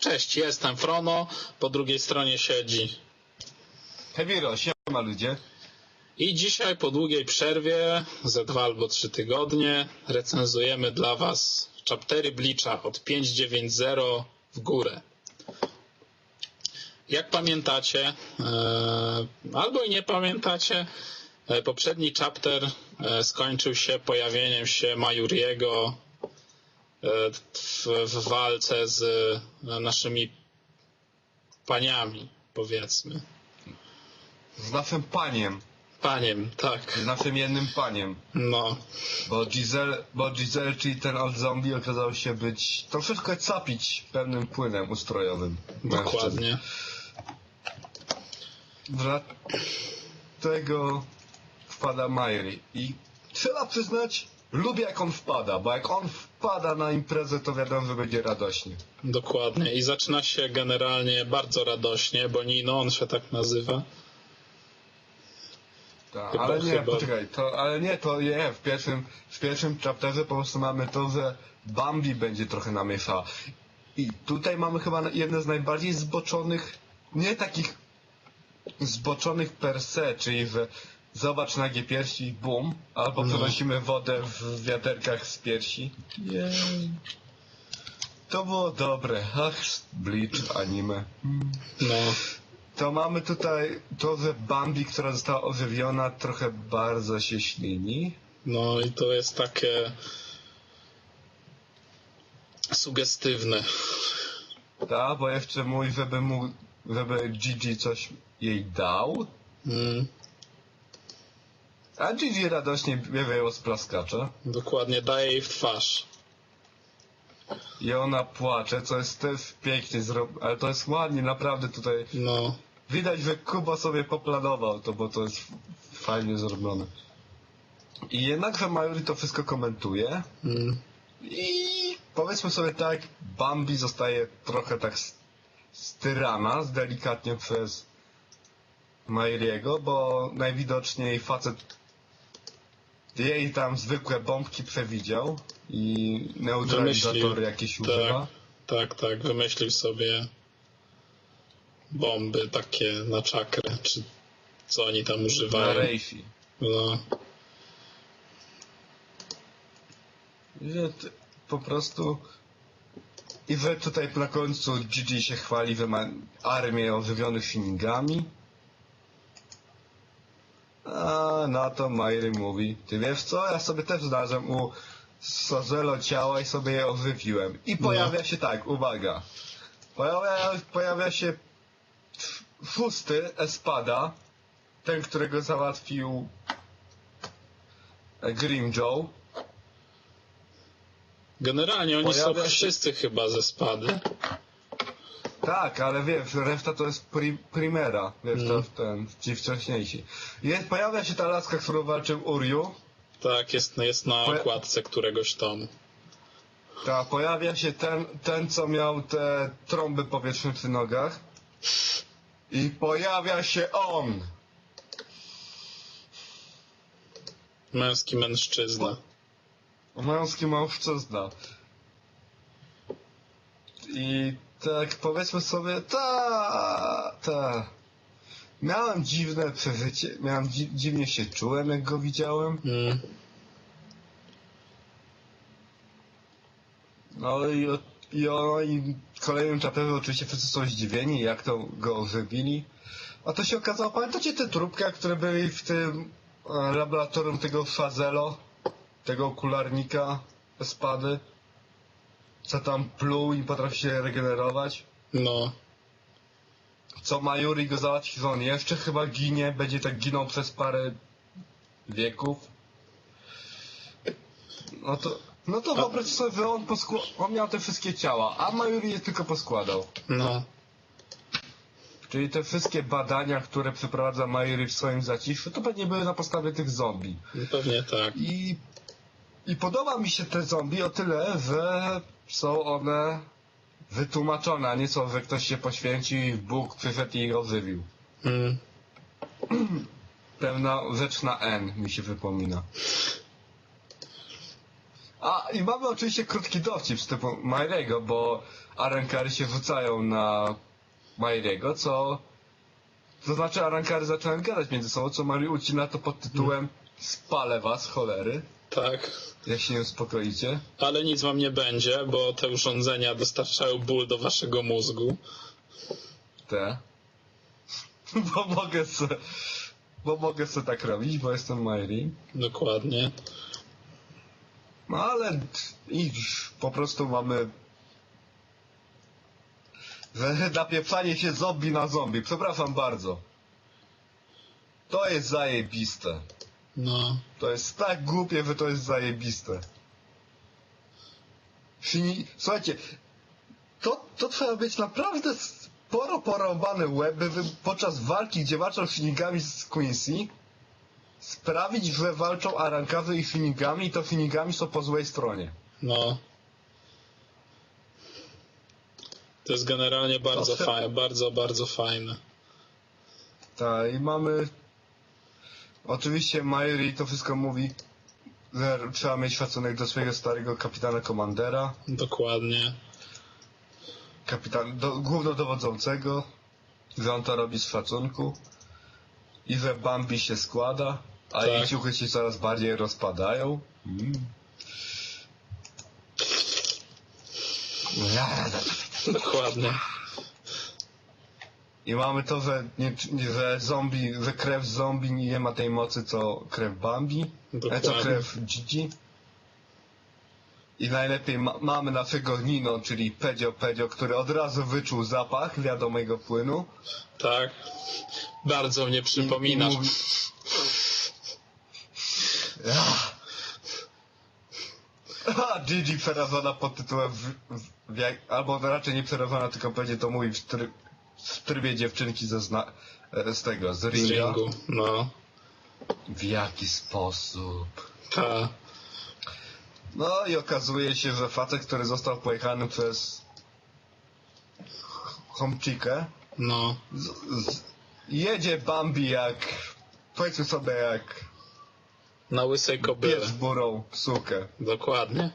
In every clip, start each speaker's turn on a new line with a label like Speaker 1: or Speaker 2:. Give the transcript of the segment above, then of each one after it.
Speaker 1: Cześć, jestem Frono, po drugiej stronie siedzi.
Speaker 2: Hewiro, siema ludzie.
Speaker 1: I dzisiaj po długiej przerwie, ze dwa albo trzy tygodnie, recenzujemy dla Was chaptery Bleacha od 5.9.0 w górę. Jak pamiętacie, e, albo i nie pamiętacie, e, poprzedni chapter e, skończył się pojawieniem się Majuriego w, w walce z e, naszymi paniami, powiedzmy.
Speaker 2: Z naszym paniem.
Speaker 1: Paniem, tak.
Speaker 2: Z naszym jednym paniem.
Speaker 1: No,
Speaker 2: Bo Giselle, bo Giselle, czyli ten old zombie okazał się być troszeczkę capić pewnym płynem ustrojowym.
Speaker 1: dokładnie.
Speaker 2: Dlatego wpada Mairi. I trzeba przyznać, lubię jak on wpada, bo jak on wpada na imprezę, to wiadomo, że będzie radośnie.
Speaker 1: Dokładnie. I zaczyna się generalnie bardzo radośnie, bo Nino, on się tak nazywa.
Speaker 2: Tak,
Speaker 1: Chyba-
Speaker 2: ale nie,
Speaker 1: chyba-
Speaker 2: poczekaj, to, ale nie, to nie, w pierwszym, w pierwszym chapterze po prostu mamy to, że Bambi będzie trochę namieszała. I tutaj mamy chyba jedne z najbardziej zboczonych, nie takich zboczonych per se, czyli że zobacz nagie piersi, bum, albo
Speaker 1: No.
Speaker 2: przenosimy wodę w wiaderkach z piersi. Jej. To było dobre. Ach, Bleach, anime.
Speaker 1: No,
Speaker 2: To mamy tutaj to, że Bambi, która została ożywiona, trochę bardzo się ślini.
Speaker 1: no i to jest takie sugestywne.
Speaker 2: Tak, bo jeszcze mówi, żeby mu, żeby Gigi coś jej dał.
Speaker 1: Mm,
Speaker 2: A Gigi radośnie bierze ją z plaskacza.
Speaker 1: dokładnie, daje jej w twarz.
Speaker 2: I ona płacze, co jest też pięknie zrobione, ale to jest ładnie, naprawdę tutaj.
Speaker 1: No,
Speaker 2: Widać, że Kuba sobie poplanował to, bo to jest fajnie zrobione. I jednakże Majori to wszystko komentuje.
Speaker 1: mm,
Speaker 2: I powiedzmy sobie tak, Bambi zostaje trochę tak styrana delikatnie przez Mairiego, bo najwidoczniej facet jej tam zwykłe bombki przewidział i neutralizatory
Speaker 1: Wymyślił.
Speaker 2: jakieś używa.
Speaker 1: tak, tak, wymyślił sobie bomby takie na czakrę, czy co oni tam
Speaker 2: Na
Speaker 1: używają.
Speaker 2: Reishi.
Speaker 1: No,
Speaker 2: Że t- po prostu i że tutaj na końcu Gigi się chwali, armię ożywionych Shinigami. A na to Mairi mówi, ty wiesz co, ja sobie też znalazłem u Sazelo ciała i sobie je ożywiłem. I pojawia się tak, uwaga. Pojawia, pojawia się f- szósty Espada, ten, którego załatwił Grim Joe.
Speaker 1: generalnie oni
Speaker 2: Pojawia
Speaker 1: są
Speaker 2: się-
Speaker 1: wszyscy chyba ze spady.
Speaker 2: Tak, ale wiesz, reszta to jest pri, primera, wiesz,
Speaker 1: Mm.
Speaker 2: to ten, ci wcześniejsi. Jest, pojawia się ta laska, z którą walczył Uriu,
Speaker 1: Tak, jest, jest na
Speaker 2: Poja-
Speaker 1: okładce któregoś tomu.
Speaker 2: ta, pojawia się ten, ten, co miał te trąby powietrzne przy nogach i pojawia się on!
Speaker 1: Męski mężczyzna.
Speaker 2: Męski mężczyzna. I tak powiedzmy sobie, ta, ta. Miałem dziwne przeżycie, miałem dzi dziwnie się czułem, jak go widziałem.
Speaker 1: Mm,
Speaker 2: No i, i, o, i kolejnym chapterze oczywiście wszyscy są zdziwieni, jak to go ożywili. A to się okazało, pamiętacie te trupki, które były w tym e, laboratorium tego Fazelo, tego okularnika spady, co tam pluł i potrafi się regenerować?
Speaker 1: no,
Speaker 2: Co Majuri go załatwi, że on jeszcze chyba ginie, będzie tak ginął przez parę wieków. No to, no to wyobraź sobie, on, on miał te wszystkie ciała, a Majuri je tylko poskładał.
Speaker 1: no,
Speaker 2: Czyli te wszystkie badania, które przeprowadza Majuri w swoim zaciszu, to pewnie były na podstawie tych zombie.
Speaker 1: no pewnie tak.
Speaker 2: I, I podoba mi się te zombie o tyle, że są one wytłumaczone, a nie są, że ktoś się poświęcił i Bóg przyszedł i ich ożywił.
Speaker 1: Mm,
Speaker 2: Pewna rzecz na N mi się wypomina. A, i mamy oczywiście krótki dowcip z typu Majrego, bo Arankary się rzucają na Majrego, co... To znaczy Arankary zaczynają gadać między sobą, co Mari ucina to pod tytułem Spalę was, cholery,
Speaker 1: Tak.
Speaker 2: jak się nie uspokoicie.
Speaker 1: Ale nic wam nie będzie, bo te urządzenia dostarczają ból do waszego mózgu.
Speaker 2: Te. Bo mogę se... Bo mogę se tak robić, bo jestem Majri.
Speaker 1: Dokładnie.
Speaker 2: No ale i po prostu mamy napieprzanie się zombie na zombie. Przepraszam bardzo. To jest zajebiste.
Speaker 1: No.
Speaker 2: To jest tak głupie, że to jest zajebiste. Shini... Słuchajcie, to, to trzeba być naprawdę sporo porąbane łeby wy- podczas walki, gdzie walczą Shinigami z Quincy, sprawić, że walczą Arankawy i Shinigami i to Shinigami są po złej stronie.
Speaker 1: No. To jest generalnie bardzo
Speaker 2: To-
Speaker 1: fajne, bardzo, bardzo fajne.
Speaker 2: Tak, i mamy... Oczywiście Majori to wszystko mówi, że trzeba mieć szacunek do swojego starego kapitana komandera,
Speaker 1: Dokładnie.
Speaker 2: kapitan, do, głównodowodzącego, że on to robi z szacunku i że Bambi się składa, a
Speaker 1: Tak.
Speaker 2: jej ciuchy się coraz bardziej rozpadają. Mm.
Speaker 1: Dokładnie.
Speaker 2: I mamy to, że, nie, że zombie, że krew zombie nie ma tej mocy co krew Bambi, e, co krew Gigi. I najlepiej ma, mamy naszego Nino, czyli Pedzio Pedzio, który od razu wyczuł zapach wiadomego płynu.
Speaker 1: Tak. Bardzo mnie
Speaker 2: I-
Speaker 1: przypominasz.
Speaker 2: i mówi- Ach. A, Gigi przerażona pod tytułem w, w, w, albo raczej nie przerażona, tylko pewnie to mówi w, try, w trybie dziewczynki ze zna, e, z tego, z
Speaker 1: Z
Speaker 2: ringa.
Speaker 1: ringu. No.
Speaker 2: W jaki sposób?
Speaker 1: Ta.
Speaker 2: No i okazuje się, że facet, który został pojechany przez Homchikę,
Speaker 1: No.
Speaker 2: z, z, jedzie Bambi jak, powiedzmy sobie jak
Speaker 1: Na łysej kobyle.
Speaker 2: pies burą sukę.
Speaker 1: Dokładnie.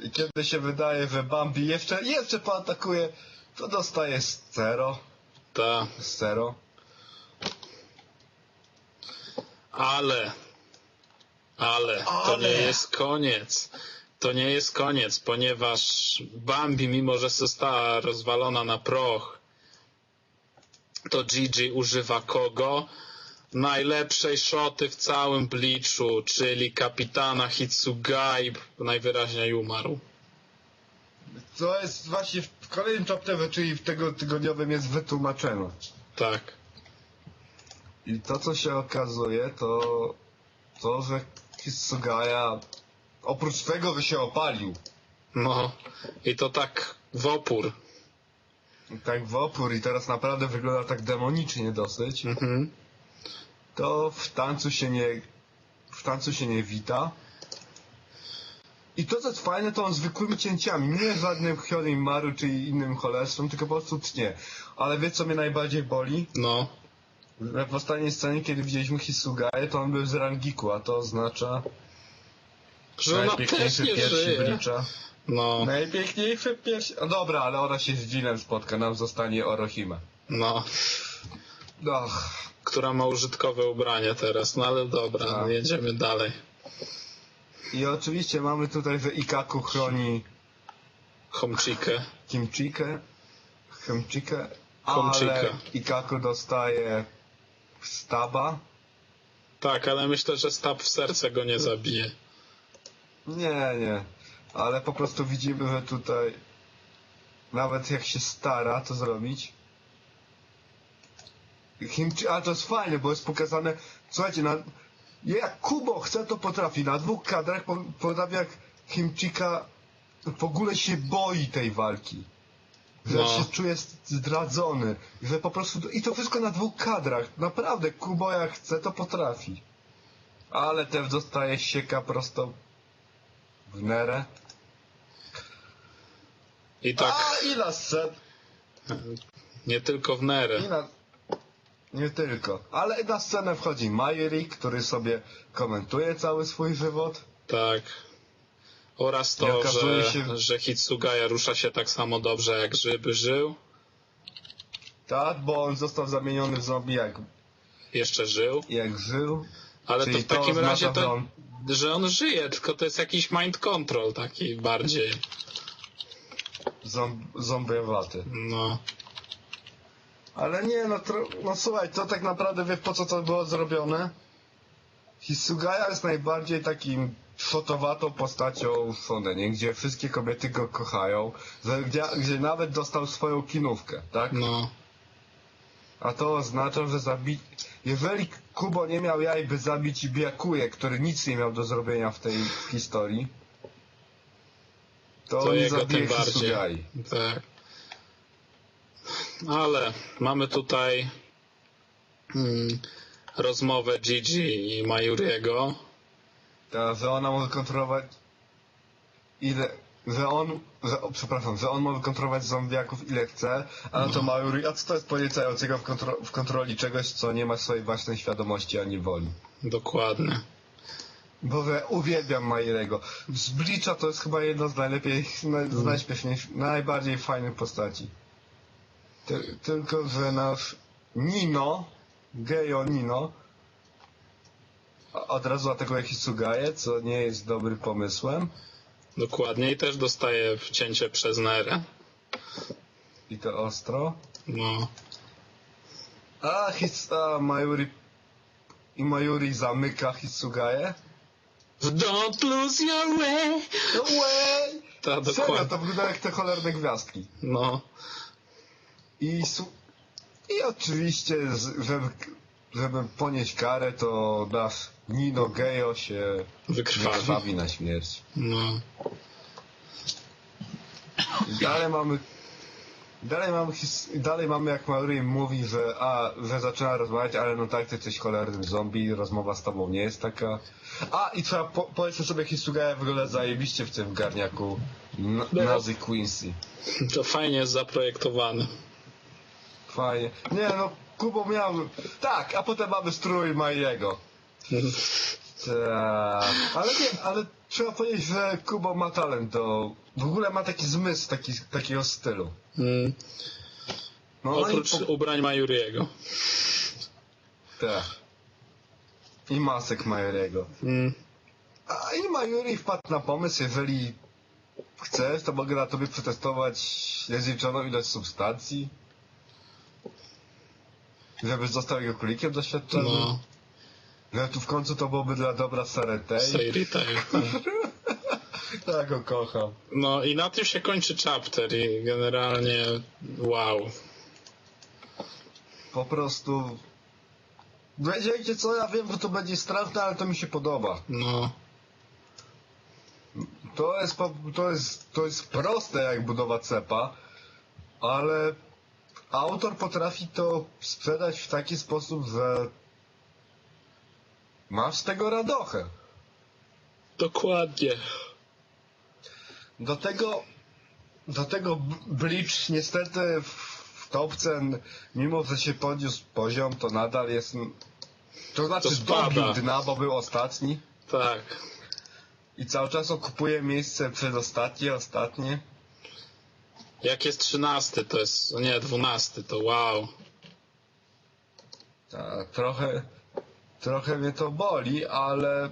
Speaker 2: I kiedy się wydaje, że Bambi jeszcze, jeszcze pootakuje, to dostaje zero,
Speaker 1: Ta.
Speaker 2: zero.
Speaker 1: Ale. Ale. To
Speaker 2: Ale.
Speaker 1: nie jest koniec. To nie jest koniec, ponieważ Bambi, mimo że została rozwalona na proch, to Gigi używa kogo? Najlepszej szoty w całym Bleachu, czyli kapitana Hitsugai, najwyraźniej umarł.
Speaker 2: To jest właśnie w kolejnym chapterze, czyli w tego tygodniowym jest wytłumaczone.
Speaker 1: Tak.
Speaker 2: I to, co się okazuje, to to, że Hisugaya oprócz tego, że się opalił,
Speaker 1: No. I to tak w opór.
Speaker 2: tak w opór i teraz naprawdę wygląda tak demonicznie dosyć,
Speaker 1: Mhm.
Speaker 2: to w tańcu się nie, w tańcu się nie wita. I to, co jest fajne, to on zwykłymi cięciami, nie żadnym Hyorin Maru czy innym cholerstwem, tylko po prostu tnie. Ale wie, co mnie najbardziej boli?
Speaker 1: No.
Speaker 2: W ostatniej scenie, kiedy widzieliśmy Hisugaję, to on był z Rangiku, a to oznacza
Speaker 1: Że ona też
Speaker 2: najpiękniejszy
Speaker 1: nie żyje.
Speaker 2: Blicza.
Speaker 1: No.
Speaker 2: Najpiękniejszy piersi... No dobra, ale ona się z Winem spotka, nam zostanie Orohime.
Speaker 1: No.
Speaker 2: Och,
Speaker 1: która ma użytkowe ubranie teraz, no ale dobra,
Speaker 2: Tak.
Speaker 1: jedziemy dalej.
Speaker 2: I oczywiście mamy tutaj, że Ikaku chroni
Speaker 1: Homchikę.
Speaker 2: Kimchikę, Kimchikę, ale. Ikaku dostaje staba.
Speaker 1: Tak, ale myślę, że stab w serce go nie zabije.
Speaker 2: Nie, nie, ale po prostu widzimy, że tutaj nawet jak się stara to zrobić. Kimchi, ale to jest fajne, bo jest pokazane, słuchajcie, na, jak Kubo chce, to potrafi. Na dwóch kadrach po- potrafi jak Kimchika w ogóle się boi tej walki. Że
Speaker 1: No.
Speaker 2: się czuje zdradzony. Że po prostu, i to wszystko na dwóch kadrach. Naprawdę, Kubo jak chce, to potrafi. Ale też dostaje sieka prosto w nerę.
Speaker 1: I tak,
Speaker 2: A, i na scen...
Speaker 1: nie tylko w Nerę.
Speaker 2: I na... Nie tylko. Ale na scenę wchodzi Majeri, który sobie komentuje cały swój żywot.
Speaker 1: Tak. Oraz to, że,
Speaker 2: się-
Speaker 1: że Hitsugaya rusza się tak samo dobrze jak Żyby żył.
Speaker 2: Tak, bo on został zamieniony w zombie jak,
Speaker 1: Jeszcze żył.
Speaker 2: jak żył.
Speaker 1: Ale
Speaker 2: Czyli
Speaker 1: to w takim
Speaker 2: to
Speaker 1: razie to,
Speaker 2: że on-
Speaker 1: że on żyje, tylko to jest jakiś mind control taki bardziej.
Speaker 2: Zomb, zombiewaty.
Speaker 1: No.
Speaker 2: Ale nie, no, tro, no słuchaj, to tak naprawdę wie po co to było zrobione? Hisugaya jest najbardziej takim fotowatą postacią w Shonenie, gdzie wszystkie kobiety go kochają, gdzie, gdzie nawet dostał swoją kinówkę, tak?
Speaker 1: No.
Speaker 2: A to oznacza, że zabi... Jeżeli Kubo nie miał jaj, by zabić Byakuję, który nic nie miał do zrobienia w tej historii, to,
Speaker 1: To
Speaker 2: nie
Speaker 1: jego
Speaker 2: zabije. Hisugai.
Speaker 1: Tak. Ale mamy tutaj mm, rozmowę Gigi i Mayuriego.
Speaker 2: Ta, że ona może kontrolować ile, że on, że, o, przepraszam, że on może kontrolować zombiaków ile chce, a
Speaker 1: No.
Speaker 2: to Mayuri, a co to jest poniecającego w, kontro, w kontroli czegoś, co nie ma swojej własnej świadomości ani woli.
Speaker 1: Dokładnie.
Speaker 2: Boże, uwielbiam Majrego. Z Bleacha to jest chyba jedna z najlepiej, naj, z najśmieszniejszych, najbardziej fajnych postaci. Ty, tylko, że nasz Nino, gejo Nino, od razu atakuje Hisugaję, co nie jest dobrym pomysłem.
Speaker 1: Dokładnie. I też dostaje wcięcie przez Nerę.
Speaker 2: I to ostro.
Speaker 1: No.
Speaker 2: A, his, a Mayuri... I Mayuri zamyka Hisugaję.
Speaker 1: Don't lose your way.
Speaker 2: No way!
Speaker 1: Ta,
Speaker 2: Serio,
Speaker 1: dokładnie.
Speaker 2: to wygląda jak te cholerne gwiazdki.
Speaker 1: No.
Speaker 2: I, I oczywiście, żeby, żeby ponieść karę, to nasz Nino Gejo się
Speaker 1: Wykrwawi.
Speaker 2: wykrwawi na śmierć.
Speaker 1: No.
Speaker 2: Dalej mamy... Dalej mamy, dalej mamy jak Mauri mówi, że a, że zaczyna rozmawiać, ale no tak, ty jesteś cholernym zombie, rozmowa z tobą nie jest taka. A, i trzeba po, powiedzieć sobie, Hisugaya wygląda zajebiście w tym garniaku N-
Speaker 1: No.
Speaker 2: Nazy Quincy.
Speaker 1: To fajnie jest zaprojektowane.
Speaker 2: Fajnie. Nie no, Kubo miał... Tak, a potem mamy strój Majego. Tak. Ale nie, ale trzeba powiedzieć, że Kubo ma talent do... W ogóle ma taki zmysł taki, takiego stylu.
Speaker 1: Mm.
Speaker 2: No
Speaker 1: Oprócz
Speaker 2: i po...
Speaker 1: ubrań Mayuriego.
Speaker 2: Tak. I masek Majorego.
Speaker 1: Mm.
Speaker 2: A i Majori wpadł na pomysł, jeżeli chcesz, to mogę na tobie przetestować niezliczoną ilość substancji. Żebyś został jego kulikiem doświadczonym.
Speaker 1: No.
Speaker 2: Że tu w końcu to byłoby dla dobra Saretei.
Speaker 1: Seirita. tak.
Speaker 2: Tak go kocham.
Speaker 1: No i na tym się kończy chapter i generalnie wow.
Speaker 2: Po prostu... Wiecie co, ja wiem, że to będzie straszne, ale to mi się podoba.
Speaker 1: No.
Speaker 2: To jest, to jest, to jest proste jak budowa cepa, ale autor potrafi to sprzedać w taki sposób, że masz z tego radochę.
Speaker 1: Dokładnie.
Speaker 2: Do tego, do tego Bleach niestety w, topce, mimo że się podniósł poziom, to nadal jest, to znaczy
Speaker 1: To
Speaker 2: dobił dna, bo był ostatni
Speaker 1: Tak.
Speaker 2: i cały czas okupuje miejsce przedostatnie, ostatnie.
Speaker 1: Jak jest trzynasty, to jest. Nie, dwunasty, to wow.
Speaker 2: Tak, trochę, trochę mnie to boli, ale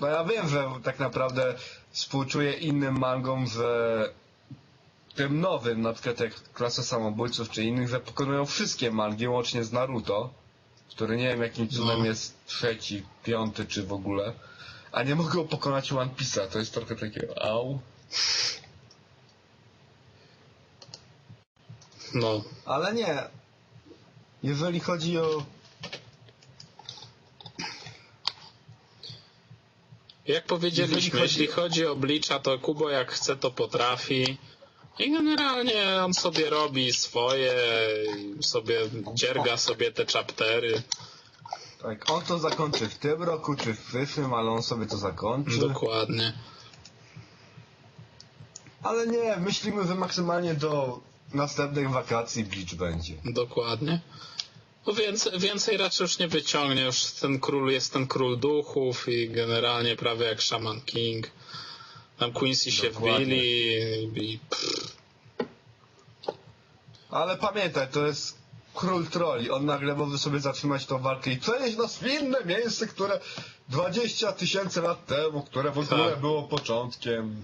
Speaker 2: no ja wiem, że tak naprawdę współczuję innym mangom, że tym nowym, na przykład jak Klasa Samobójców czy innych, że pokonują wszystkie mangi, łącznie z Naruto, który nie wiem jakim cudem
Speaker 1: No.
Speaker 2: jest trzeci, piąty czy w ogóle, a nie mogą pokonać One Piece'a, to jest trochę takie au.
Speaker 1: No.
Speaker 2: Ale nie, jeżeli chodzi o
Speaker 1: Jak powiedzieliśmy,
Speaker 2: chodzi-
Speaker 1: jeśli chodzi o Bleacha, to Kubo jak chce, to potrafi. I generalnie on sobie robi swoje, sobie dzierga sobie te chaptery.
Speaker 2: Tak, on to zakończy w tym roku czy w przyszłym, ale on sobie to zakończy.
Speaker 1: Dokładnie.
Speaker 2: Ale nie, myślimy, że maksymalnie do następnych wakacji Bleach będzie.
Speaker 1: Dokładnie. No więcej, więcej raczej już nie wyciągnie. Już ten król jest ten król duchów i generalnie prawie jak Shaman King. Tam Quincy się
Speaker 2: Dokładnie.
Speaker 1: wbili i pff,
Speaker 2: Ale pamiętaj, to jest król troli. On nagle może sobie zatrzymać tą walkę i przenieść nas w inne miejsce, które 20 tysięcy lat temu, które w ogóle
Speaker 1: Tak.
Speaker 2: było początkiem.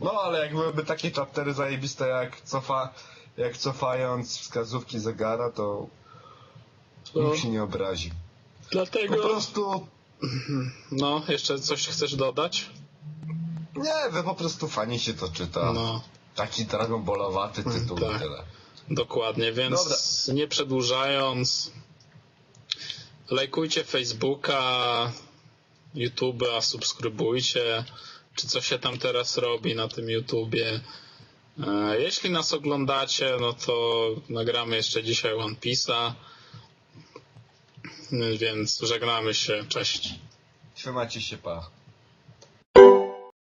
Speaker 2: No ale jak byłyby takie chaptery zajebiste jak cofa, jak cofając wskazówki zegara, to
Speaker 1: to
Speaker 2: nikt się nie obrazi. Po
Speaker 1: dlatego...
Speaker 2: prostu,
Speaker 1: No, jeszcze coś chcesz dodać?
Speaker 2: nie, wy po prostu fajnie się to czyta.
Speaker 1: No,
Speaker 2: Taki Dragon Ballowaty tytuł
Speaker 1: tak.
Speaker 2: tyle.
Speaker 1: dokładnie, więc
Speaker 2: Dobra.
Speaker 1: nie przedłużając, lajkujcie Facebooka, YouTube'a, subskrybujcie, czy co się tam teraz robi na tym YouTubie. E, Jeśli nas oglądacie, no to nagramy jeszcze dzisiaj One Piece'a, więc żegnamy się, cześć.
Speaker 2: Trzymajcie się, pa.